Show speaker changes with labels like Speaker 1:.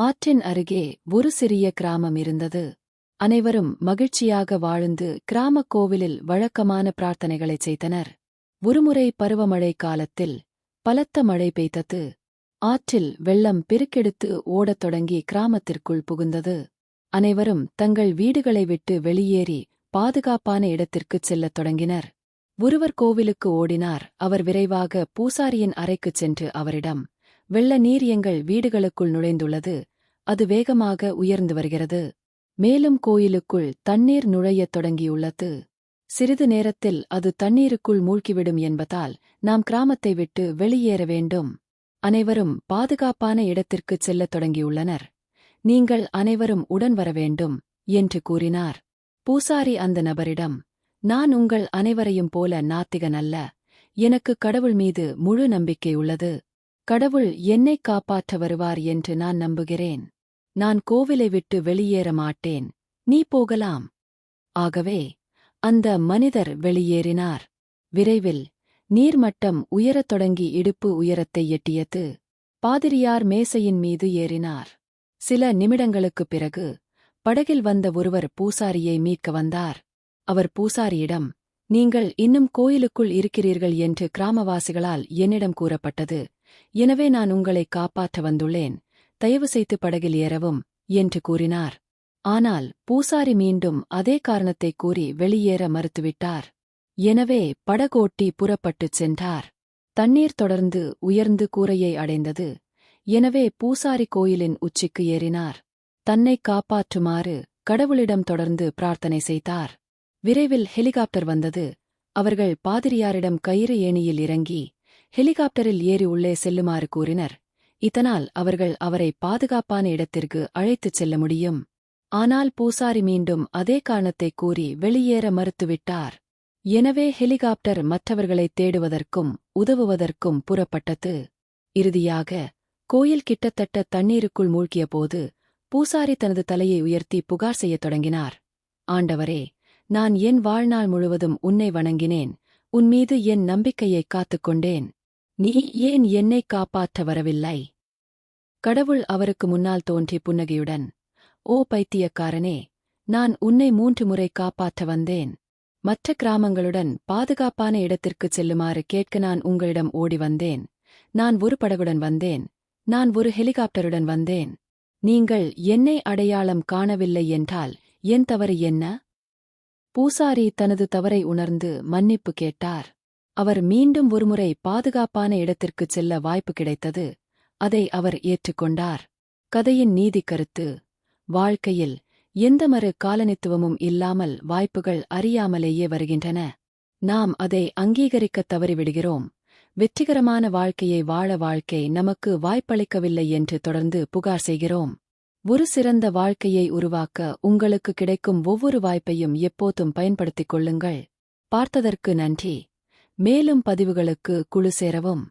Speaker 1: ஆற்றின் அருகே ஒரு சிறிய கிராமம் இருந்தது. அனைவரும் மகிழ்ச்சியாக வாழ்ந்து கிராமக் கோவிலில் வழக்கமான பிரார்த்தனைகளைச் செய்தனர். ஒருமுறை பருவமழை காலத்தில் பலத்த மழை பெய்தது. ஆற்றில் வெள்ளம் பெருக்கெடுத்து ஓடத் தொடங்கி கிராமத்திற்குள் புகுந்தது. அனைவரும் தங்கள் வீடுகளை விட்டு வெளியேறி பாதுகாப்பான இடத்திற்குச் செல்லத் தொடங்கினர். ஒருவர் கோவிலுக்கு ஓடினார். அவர் விரைவாக பூசாரியின் அறைக்குச் சென்று அவரிடம் வெள்ள நீர் எங்கள் வீடுகளுக்குள் நுழைந்துள்ளது. அது வேகமாக உயர்ந்து வருகிறது. மேலும் கோயிலுக்குள் தண்ணீர் நுழையத் தொடங்கியுள்ளது. சிறிது நேரத்தில் அது தண்ணீருக்குள் மூழ்கிவிடும் என்பதால் நாம் கிராமத்தை விட்டு வெளியேற வேண்டும். அனைவரும் பாதுகாப்பான இடத்திற்குச் செல்லத் தொடங்கியுள்ளனர். நீங்கள் அனைவரும் உடன் வர வேண்டும் என்று கூறினார். பூசாரி அந்த நபரிடம் நான் உங்கள் அனைவரையும் போல நாத்திகன் அல்ல. எனக்கு கடவுள் மீது முழு நம்பிக்கை உள்ளது. கடவுள் என்னை காப்பாற்ற வருவார் என்று நான் நம்புகிறேன். நான் கோவிலை விட்டு வெளியேற மாட்டேன். நீ போகலாம். ஆகவே அந்த மனிதர் வெளியேறினார். விரைவில் நீர்மட்டம் உயரத் தொடங்கி இடுப்பு உயரத்தை எட்டியது. பாதிரியார் மேசையின் மீது ஏறினார். சில நிமிடங்களுக்குப் பிறகு படகில் வந்த ஒருவர் பூசாரியை மீட்க வந்தார். அவர் பூசாரியிடம் நீங்கள் இன்னும் கோயிலுக்குள் இருக்கிறீர்கள் என்று கிராமவாசிகளால் என்னிடம் கூறப்பட்டது. எனவே நான் உங்களை காப்பாற்ற வந்துள்ளேன். தயவு செய்து படகில் ஏறவும் என்று கூறினார். ஆனால் பூசாரி மீண்டும் அதே காரணத்தைக் கூறி வெளியேற மறுத்துவிட்டார். எனவே படகோட்டி புறப்பட்டுச் சென்றார். தண்ணீர் தொடர்ந்து உயர்ந்து கூரையை அடைந்தது. எனவே பூசாரி கோயிலின் உச்சிக்கு ஏறினார். தன்னை காப்பாற்றுமாறு கடவுளிடம் தொடர்ந்து பிரார்த்தனை செய்தார். விரைவில் ஹெலிகாப்டர் வந்தது. அவர்கள் பாதிரியாரிடம் கயிறு ஏணியில் இறங்கி ஹெலிகாப்டரில் ஏறி உள்ளே செல்லுமாறு கூறினர். இதனால் அவர்கள் அவரை பாதுகாப்பான இடத்திற்கு அழைத்துச் செல்ல முடியும். ஆனால் பூசாரி மீண்டும் அதே காரணத்தைக் கூறி வெளியேற மறுத்துவிட்டார். எனவே ஹெலிகாப்டர் மற்றவர்களை தேடுவதற்கும் உதவுவதற்கும் புறப்பட்டது. இறுதியாக கோயில் கிட்டத்தட்ட தண்ணீருக்குள் மூழ்கியபோது பூசாரி தனது தலையை உயர்த்தி புகார் செய்யத் தொடங்கினார். ஆண்டவரே நான் என் வாழ்நாள் முழுவதும் உன்னை வணங்கினேன். உன்மீது என் நம்பிக்கையை காத்துக்கொண்டேன். நீ ஏன் என்னை காப்பாற்ற வரவில்லை? கடவுள் அவருக்கு முன்னால் தோன்றி புன்னகையுடன் ஓ பைத்தியக்காரனே நான் உன்னை மூன்று முறை காப்பாற்ற வந்தேன். மற்ற கிராமங்களுடன் பாதுகாப்பான இடத்திற்குச் செல்லுமாறு கேட்க நான் உங்களிடம் ஓடி வந்தேன். நான் ஒரு படகுடன் வந்தேன். நான் ஒரு ஹெலிகாப்டருடன் வந்தேன். நீங்கள் என்னை அடையாளம் காணவில்லை என்றால் என் தவறு என்ன? பூசாரி தனது தவறை உணர்ந்து மன்னிப்பு கேட்டார். அவர் மீண்டும் ஒருமுறை பாதுகாப்பான இடத்திற்குச் செல்ல வாய்ப்பு கிடைத்தது. அதை அவர் ஏற்றுக்கொண்டார். கதையின் நீதி கருத்து. வாழ்க்கையில் எந்த மறு காலனித்துவமும் இல்லாமல் வாய்ப்புகள் அறியாமலேயே வருகின்றன. நாம் அதை அங்கீகரிக்கத் தவறிவிடுகிறோம். வெற்றிகரமான வாழ்க்கையை வாழ வாழ்க்கை நமக்கு வாய்ப்பளிக்கவில்லை என்று தொடர்ந்து புகார் செய்கிறோம். ஒரு சிறந்த வாழ்க்கையை உருவாக்க உங்களுக்கு கிடைக்கும் ஒவ்வொரு வாய்ப்பையும் எப்போதும் பயன்படுத்திக் கொள்ளுங்கள். பார்த்ததற்கு நன்றி. மேலும் பதிவுகளுக்கு குழு சேரவும்.